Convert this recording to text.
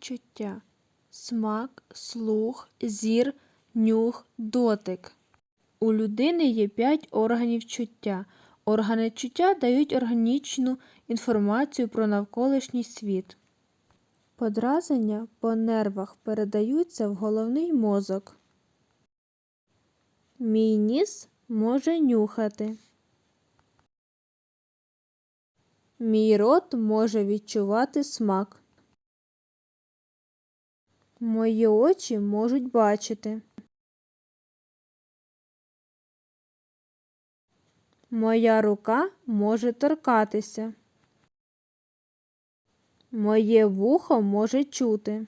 чуття смак, слух, зір, нюх, дотик. У людини є п'ять органів чуття. Органи чуття дають органічну інформацію про навколишній світ. Подразнення по нервах передаються в головний мозок. Мій ніс може нюхати. Мій рот може відчувати смак. Мої очі можуть бачити. Моя рука може торкатися. Моє вухо може чути.